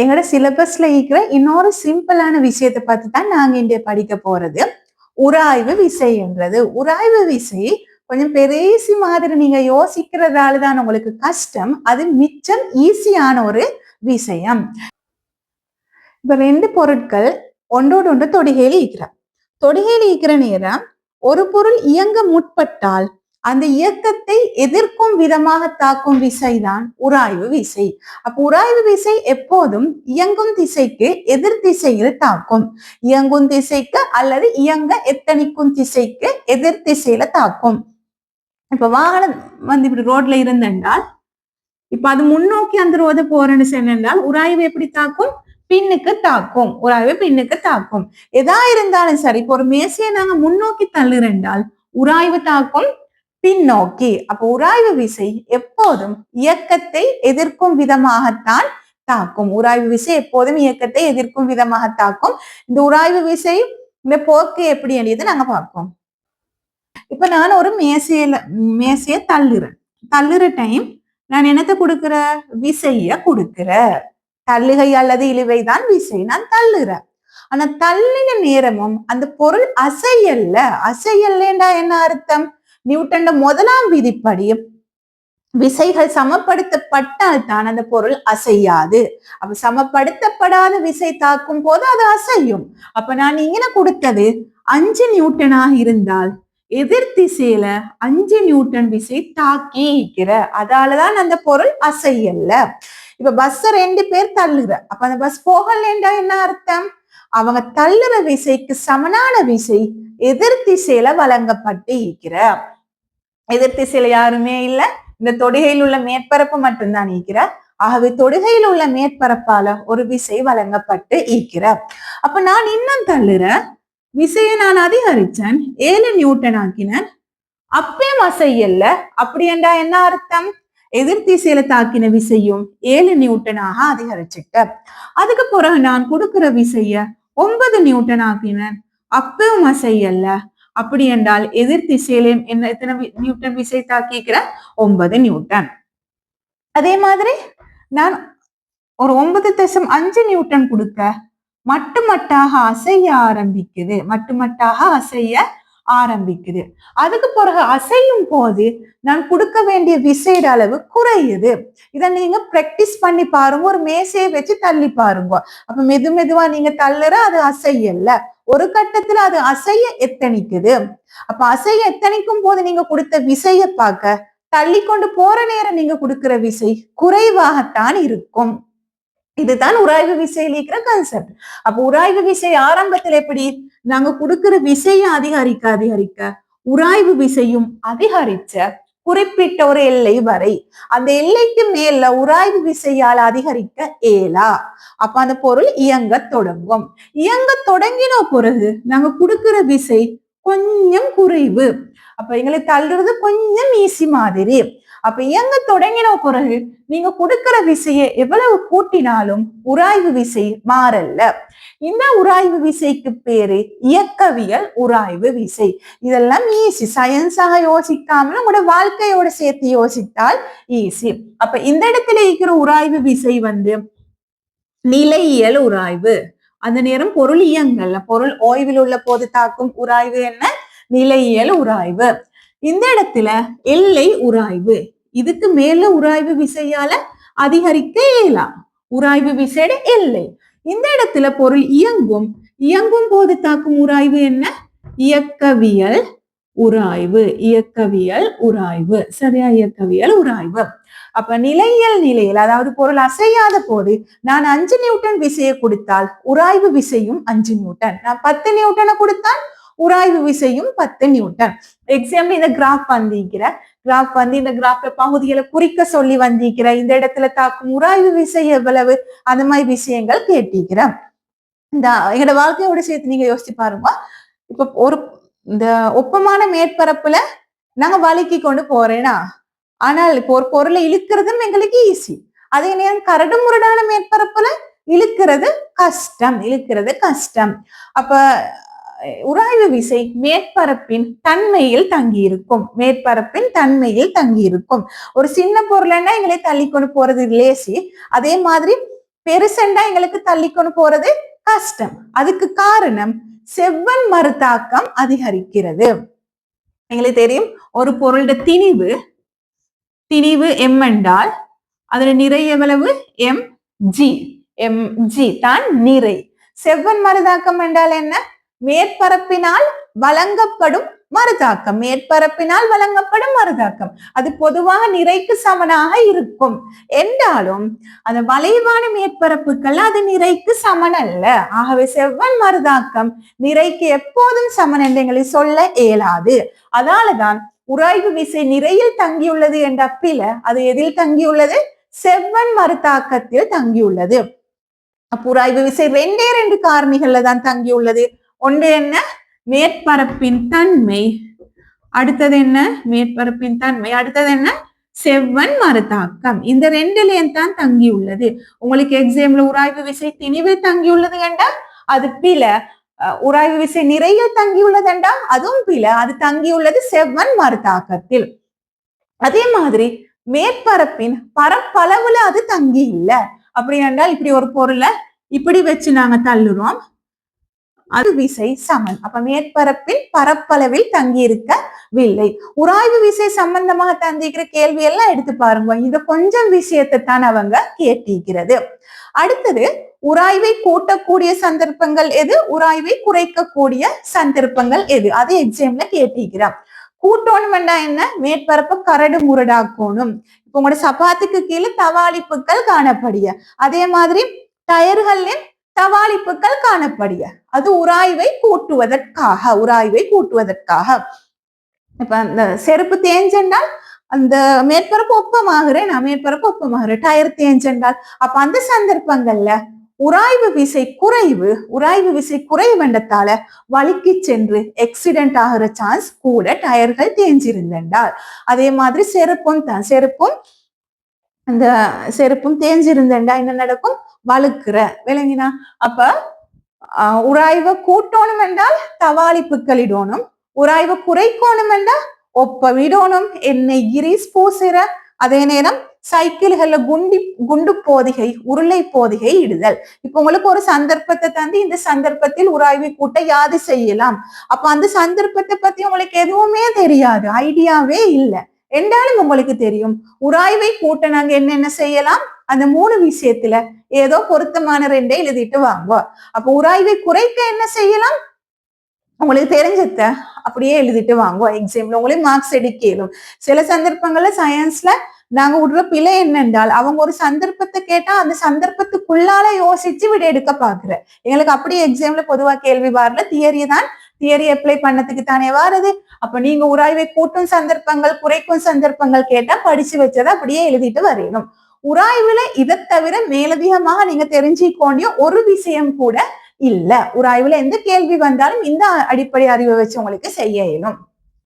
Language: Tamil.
எங்களோட சிலபஸ்ல இருக்கிற இன்னொரு சிம்பிளான விஷயத்தை பார்த்து தான் நாங்க இங்கே படிக்க போறது. உராய்வு விசைன்றது. உராய்வு விசை கொஞ்சம் பெருசி மாதிரி நீங்க யோசிக்கிறதால தான் உங்களுக்கு கஷ்டம். அது மிச்சம் ஈஸியான ஒரு விஷயம். இப்ப ரெண்டு பொருட்கள் ஒன்றோடு ஒன்று தொடுகையில் ஈக்கிற தொடுகையில் ஈக்கிற நேரம் ஒரு பொருள் இயங்க முற்பட்டால் அந்த இயக்கத்தை எதிர்க்கும் விதமாக தாக்கும் விசைதான் உராய்வு விசை. அப்ப உராய்வு விசை எப்போதும் இயங்கும் திசைக்கு எதிர் திசையில் தாக்கும். இயங்கும் திசைக்கு அல்லது இயங்க எத்தனிக்கும் திசைக்கு எதிர் திசையில தாக்கும். இப்ப வாகனம் வந்து இப்படி ரோட்ல இருந்தென்றால் இப்ப அது முன்னோக்கி அந்த ரோத போறேன்னு சொன்னால் உராய்வு எப்படி தாக்கும்? பின்னுக்கு தாக்கும். உராய்வு பின்னுக்கு தாக்கும். எதா இருந்தாலும் சரி இப்போ ஒரு மேசையை நாங்க முன்னோக்கி தள்ளுறென்றால் உராய்வு தாக்கும் பின்னோக்கி. அப்போ உராய்வு விசை எப்போதும் இயக்கத்தை எதிர்க்கும் விதமாகத்தான் தாக்கும். உராய்வு விசை எப்போதும் இயக்கத்தை எதிர்க்கும் விதமாக தாக்கும் இந்த உராய்வு விசை இந்த போக்கு எப்படி என்றது நாங்க பார்ப்போம். இப்ப நான் ஒரு மேசையில மேசைய தள்ளுறேன். தள்ளுற டைம் நான் என்னத்தை கொடுக்கிற? விசைய கொடுக்குற. தள்ளுகை அல்லது இழுவை தான் விசை. நான் தள்ளுறேன். ஆனா தள்ளின நேரமும் அந்த பொருள் அசையல்ல. அசையல்லேண்டா என்ன அர்த்தம்? நியூட்டன்ட முதலாம் விதிப்படி விசைகள் சமப்படுத்தப்பட்டால் தான் அந்த பொருள் அசையாது. அப்ப சமப்படுத்தப்படாத விசை தாக்கும் போது அது அசையும். அப்ப நான் இங்கே கொடுத்தது அஞ்சு நியூட்டனாக இருந்தால் எதிர் திசையில அஞ்சு நியூட்டன் விசை தாக்கி இருக்கிற அதாலதான் அந்த பொருள் அசையல்ல. இப்ப பஸ் ரெண்டு பேர் தள்ளுற. அப்ப அந்த பஸ் போகலண்டா என்ன அர்த்தம்? அவங்க தள்ளுற விசைக்கு சமனான விசை எதிர் திசையில வழங்கப்பட்டு இருக்கிறார் எதிர் திசையில யாருமே இல்ல. இந்த தொடுகையில் உள்ள மேற்பரப்பு மட்டும்தான் இருக்கிறார் ஆகவே தொடுகையில் உள்ள மேற்பரப்பால ஒரு விசை வழங்கப்பட்டு ஈக்கிற அப்ப நான் இன்னும் தள்ளுற விசையை நான் அதிகரிச்சேன். ஏழு நியூட்டன் ஆக்கினேன். அப்பயும் அசையல்ல அப்படி என்றா என்ன அர்த்தம்? எதிர் திசையில தாக்கின விசையும் ஏழு நியூட்டனாக அதிகரிச்சுட்ட. அதுக்கு பிறகு நான் கொடுக்கிற விசைய ஒன்பது நியூட்டன் ஆக்கினேன். அப்பவும் அசையல்ல. அப்படி என்றால் எதிர் திசையிலையும் என்ன எத்தனை நியூட்டன் விசை தாக்கிக்கிற ஒன்பது நியூட்டன். அதே மாதிரி நான் ஒரு ஒன்பது தசம் அஞ்சு நியூட்டன் கொடுக்க மட்டுமட்டாக அசைய ஆரம்பிக்குது. மட்டுமட்டாக அசைய ஆரம்பிக்குது. அதுக்கு பிறகு அசையும் போது நான் கொடுக்க வேண்டிய விசைட அளவு குறையுது. இதை நீங்க பிராக்டிஸ் பண்ணி பாருங்க. ஒரு மேசையை வச்சு தள்ளி பாருங்க. அப்ப மெது மெதுவா நீங்க தள்ளுற அது அசையல்ல. ஒரு கட்டத்துல அது அசைய எத்தனிக்குது அப்ப அசைய எத்தனிக்கும் போது நீங்க கொடுத்த விசைய பார்க்க தள்ளி கொண்டு போற நேரம் நீங்க கொடுக்கிற விசை குறைவாகத்தான் இருக்கும். இதுதான் உராய்வு விசையில் இருக்கிற கான்செப்ட் அப்ப உராய்வு விசை ஆரம்பத்துல எப்படி? நாங்க கொடுக்கிற விசையை அதிகரிக்க அதிகரிக்க உராய்வு விசையும் அதிகரிச்ச குறிப்பிட்ட ஒரு எல்லை வரை. அந்த எல்லைக்கு மேல உராய்வு விசையால் அதிகரிக்க இயலா அப்ப அந்த பொருள் இயங்க தொடங்கும். இயங்க தொடங்கின பிறகு நாங்க கொடுக்கிற விசை கொஞ்சம் குறைவு. அப்ப எங்களுக்கு தள்ளுறது கொஞ்சம் ஈஸி மாதிரி. அப்ப இயங்க தொடங்கின பிறகு நீங்க கொடுக்கிற விசையை எவ்வளவு கூட்டினாலும் உராய்வு விசை மாறல்ல. இந்த உராய்வு விசைக்கு பேரு இயக்கவியல் உராய்வு விசை. இதெல்லாம் ஈஸி சயின்ஸாக யோசிக்காம உங்களோட வாழ்க்கையோட சேர்த்து யோசித்தால் ஈஸி அப்ப இந்த இடத்துல இருக்கிற உராய்வு விசை வந்து நிலையியல் உராய்வு. அந்த நேரம் பொருள் இயங்கல்ல. பொருள் ஓய்வில் உள்ள போது தாக்கும் உராய்வு என்ன? நிலையியல் உராய்வு. இந்த இடத்துல எல்லை உராய்வு. இதுக்கு மேல உராய்வு விசையால அதிகரிக்க இயலாம். உராய்வு விசையோட எல்லை. இந்த இடத்துல பொருள் இயங்கும். இயங்கும் போது தாக்கும் உராய்வு என்ன? இயக்கவியல் உராய்வு. இயக்கவியல் உராய்வு. சரியா? இயக்கவியல் உராய்வு. அப்ப நிலையியல் நிலையில் அதாவது பொருள் அசையாத போது நான் அஞ்சு நியூட்டன் விசையை கொடுத்தால் உராய்வு விசையும் அஞ்சு நியூட்டன். நான் பத்து நியூட்டனை கொடுத்தால் உராய்வு விசையும் பத்து நியூட்டன். எக்ஸாம்பிள் இந்த கிராஃப் வந்திருக்கிற கிராஃப் வந்து இந்த கிராஃப்ல பகுதிகளை குறிக்க சொல்லி வந்திருக்கிற இந்த இடத்துல தாக்கும் உராய்வு விசை எவ்வளவு? அந்த மாதிரி விஷயங்கள் கேட்டிருக்கிறேன். இந்த எங்களோட வாழ்க்கையோட சேர்த்து நீங்க யோசிச்சு பாருங்க. இப்ப ஒரு இந்த ஒப்பமான மேற்பரப்புல நாங்க வலிக்கு கொண்டு போறேனா? ஆனால் இப்போ ஒரு பொருளை இழுக்கிறதும் எங்களுக்கு ஈஸி அதே நேரம் கரடு முரடான மேற்பரப்புல இழுக்கிறது கஷ்டம் இழுக்கிறது கஷ்டம். அப்ப உராய்வு விசை மேற்பரப்பின் தன்மையில் தங்கியிருக்கும். மேற்பரப்பின் தன்மையில் தங்கியிருக்கும். ஒரு சின்ன பொருள்னா எங்களை தள்ளி கொண்டு போறது லேசி அதே மாதிரி பெருசண்டா எங்களுக்கு தள்ளி கொண்டு போறது கஷ்டம். அதுக்கு காரணம் செவ்வன் மறுதாக்கம் அதிகரிக்கிறது. எங்களுக்கு தெரியும் ஒரு பொருளோட திணிவு திணிவு எம் என்றால் அதுல நிறை எவ்வளவு? எம் ஜி எம் ஜி தான் நிறை. செவ்வன் மருதாக்கம் என்றால் என்ன? மேற்பரப்பினால் வழங்கப்படும் மறுதாக்கம். மேற்பரப்பினால் வழங்கப்படும் மறுதாக்கம். அது பொதுவாக நிறைக்கு சமனாக இருக்கும். என்றாலும் அந்த வளைவான மேற்பரப்புகள் அது நிறைக்கு சமன் அல்ல. ஆகவே செவ்வன் மறுதாக்கம் நிறைக்கு எப்போதும் சமன் என்று எங்களை சொல்ல இயலாது. அதனாலதான் உராய்வு விசை நிறையில் தங்கியுள்ளது என்ற அப்பில அது எதில் தங்கியுள்ளது? செவ்வன் மறுதாக்கத்தில் தங்கியுள்ளது. அப்ப உராய்வு விசை ரெண்டே ரெண்டு காரணிகள்ல தான் தங்கியுள்ளது. ஒன்று என்ன? மேற்பரப்பின் தன்மை. அடுத்தது என்ன? மேற்பரப்பின் தன்மை. அடுத்தது என்ன? செவ்வன் மறுதாக்கம் இந்த ரெண்டுலேயும் தான் தங்கியுள்ளது. உங்களுக்கு எக்ஸாம்ல உராய்வு விசை திணிவில் தங்கியுள்ளது கண்டா அது பில உராய்வு விசை நிறைய தங்கியுள்ளதுண்டா அதுவும் பில. அது தங்கியுள்ளது செவ்வன் மறுதாக்கத்தில் அதே மாதிரி மேற்பரப்பின் பரப்பளவுல அது தங்கி இல்லை அப்படி என்றால் இப்படி ஒரு பொருளை இப்படி வச்சு நாங்க தள்ளுறோம். அது விசை சமன். அப்ப மேற்பரப்பின் பரப்பளவில் தங்கி இருக்கவில்லை உராய்வு விசை சம்பந்தமாக தந்திக்கிற கேள்வி எல்லாம் எடுத்து பாருங்க. இது கொஞ்சம் விஷயத்தை தான் அவங்க கேட்டிருக்கிறது. அடுத்தது உராய்வை கூட்டக்கூடிய சந்தர்ப்பங்கள் எது? உராய்வை குறைக்கக்கூடிய சந்தர்ப்பங்கள் எது? அது எக்ஸாம்ல கேட்டிருக்கிறான் கூட்டோணும்னா என்ன? மேற்பரப்பு கரடு முரடாக்கணும். இப்ப உங்களோட சப்பாத்துக்கு கீழே தவாளிப்புகள் காணப்படிய அதே மாதிரி டயர்கள்லயும் தவாளிப்புகள் காணப்படிய. அது உராய்வை கூட்டுவதற்காக உராய்வை கூட்டுவதற்காக. இப்ப அந்த செருப்பு தேஞ்சென்றால் அந்த மேற்பரப்பு ஒப்பமாகிறேன் நான் மேற்பரப்பு ஒப்பமாகிறேன். டயர் தேஞ்சென்றால் அப்ப அந்த சந்தர்ப்பங்கள்ல உராய்வு விசை குறைவு உராய்வு விசை குறைவண்டத்தால வலிக்கு சென்று எக்ஸிடென்ட் ஆகிற சான்ஸ் கூட டயர்கள் தேஞ்சிருந்தால் அதே மாதிரி செருப்பும் தான். செருப்பும் அந்த செருப்பும் தேஞ்சிருந்தேன்டா என்ன நடக்கும்? வழுக்குற. விளங்கினா அப்ப உராய்வை கூட்டணும் என்றால் தவாளிப்புக்களிடணும் உராய்வை குறைக்கணும் என்றால் ஒப்ப விடணும் என்னை கிரீஸ் பூசுற. அதே நேரம் சைக்கிள்கள்ல குண்டி குண்டு போதிகை உருளை போதிகை இடுதல். இப்ப உங்களுக்கு ஒரு சந்தர்ப்பத்தை தந்து இந்த சந்தர்ப்பத்தில் உராய்வை கூட்ட யாது செய்யலாம். அப்ப அந்த சந்தர்ப்பத்தை பத்தி உங்களுக்கு எதுவுமே தெரியாது. ஐடியாவே இல்லை. என்றாலும் உங்களுக்கு தெரியும். உராய்வை கூட்ட நாங்க என்னென்ன செய்யலாம்? அந்த மூணு விஷயத்துல ஏதோ பொருத்தமான ரெண்டே எழுதிட்டு வாங்க அப்ப உராய்வை குறைக்க என்ன செய்யலாம்? உங்களுக்கு தெரிஞ்சத அப்படியே எழுதிட்டு வாங்க எக்ஸாம்ல உங்களுக்கு மார்க்ஸ் எடுக்கலும். சில சந்தர்ப்பங்கள்ல சயின்ஸ்ல நாங்க விடுற பிழை என்னென்றால் அவங்க ஒரு சந்தர்ப்பத்தை கேட்டா அந்த சந்தர்ப்பத்துக்குள்ளால யோசிச்சு விட எடுக்க பாக்குற எங்களுக்கு அப்படியே எக்ஸாம்ல பொதுவா கேள்வி வரல தியரி தான் தியரி அப்ளை பண்ணதுக்கு தானே வாரது. அப்ப நீங்க உராய்வை கூட்டும் சந்தர்ப்பங்கள் குறைக்கும் சந்தர்ப்பங்கள் கேட்டா படிச்சு வச்சதை அப்படியே எழுதிட்டு வரையணும். உராய்வுல இதை தவிர மேலதிகமாக நீங்க தெரிஞ்சுக்கோண்டிய ஒரு விஷயம் கூட இல்ல. உராய்வுல எந்த கேள்வி வந்தாலும் இந்த அடிப்படை அறிவை வச்சு உங்களுக்கு செய்ய இயலும்.